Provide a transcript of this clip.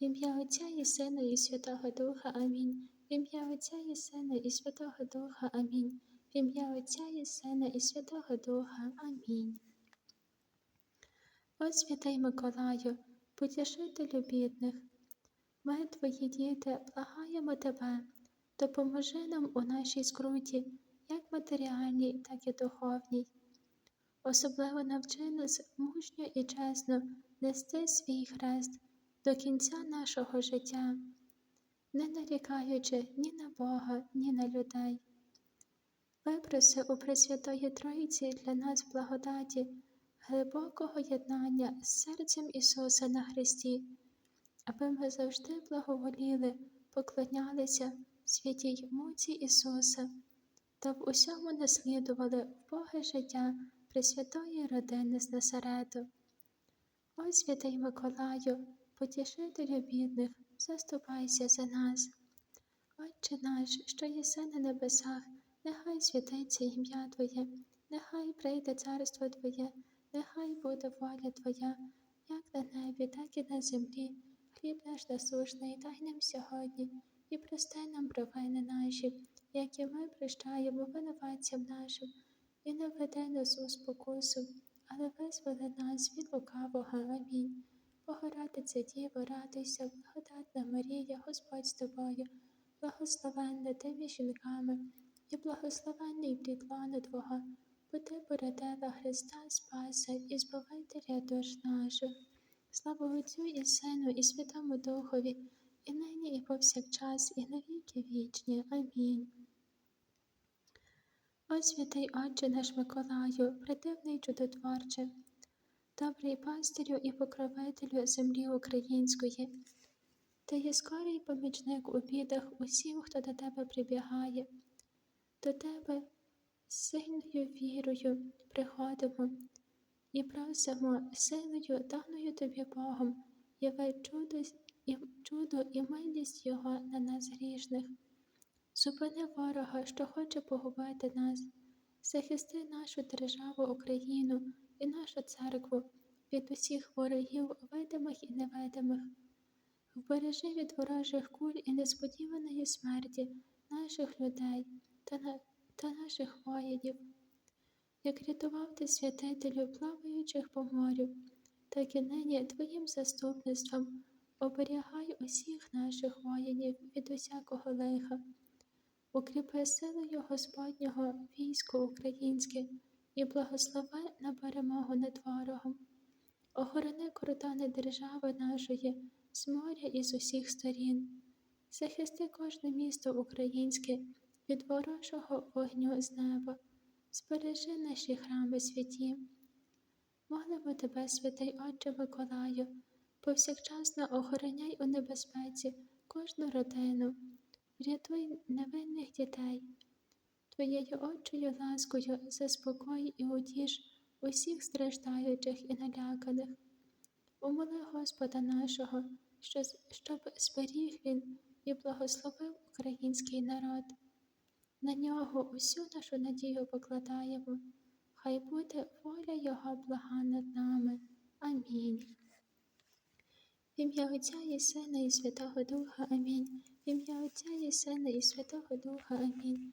В ім'я Отця і Сина, і Святого Духа. Амінь. В ім'я Отця і Сина, і Святого Духа. Амінь. В ім'я Отця і Сина, і Святого Духа. Амінь. О святий Миколаю, потішителю бідних, ми, твої діти, благаємо тебе, допоможи нам у нашій скруті, як матеріальній, так і духовній. Особливо навчи нас мужньо і чесно нести свій хрест до кінця нашого життя, не нарікаючи ні на Бога, ні на людей. Випроси у Пресвятої Троїці для нас благодаті, глибокого єднання з серцем Ісуса на Христі, аби ми завжди благоволіли, поклонялися святій муці Ісуса та в усьому наслідували в Боге життя Пресвятої родини з Насарету. О святий Миколаю, потішителю бідних, заступайся за нас. Отче наш, що єси на небесах, нехай святиться ім'я Твоє, нехай прийде царство Твоє, нехай буде воля Твоя, як на небі, так і на землі. Хліб наш насушний, дай нам сьогодні, і прости нам провини наші, як і ми прощаємо винуватцям нашим, і не веди нас у спокусу, але визволи нас від лукавого. Амінь. Богородиця Діво, радуйся, благодатна Марія, Господь з тобою, благословенна ти жінками, і благословенний плід Твого, бо ти породила Христа Спаса і Збавителя душ наших. Слава Отцю і Сину, і Святому Духові, і нині, і повсякчас, і на віки вічні. Амінь. О святий Отче наш Миколаю, придивний чудотворче, добрий пастирю і покровителю землі української, ти є скорий помічник у бідах усім, хто до тебе прибігає, до тебе сильною вірою приходимо і просимо силою, даною тобі Богом, яви чудо і чудо і милість Його на нас грішних. Зупини ворога, що хоче погубити нас, захисти нашу державу Україну і нашу церкву від усіх ворогів, видимих і невидимих. Вбережи від ворожих куль і несподіваної смерті наших людей та, на, та наших воїнів. Як рятував ти святителю, плаваючих по морю, так і нині Твоїм заступництвом оберігай усіх наших воїнів від усякого лиха, укріпи силою Господнього військо українське і благослови на перемогу над ворогом. Охорони кордони держави нашої з моря і з усіх сторін, захисти кожне місто українське від ворожого вогню з неба, збережи наші храми святі. Молимо тебе, святий Отче Миколаю, повсякчасно охороняй у небезпеці кожну родину, рятуй невинних дітей, Твоєю Отчою ласкою заспокой і утіш усіх страждаючих і наляканих. Умоли Господа нашого, щоб зберіг Він і благословив український народ. На нього усю нашу надію покладаємо, хай буде воля Його блага над нами. Амінь. В ім'я Отця і Сина, і Святого Духа Амінь. В ім'я Отця і Сина, і Святого Духа Амінь.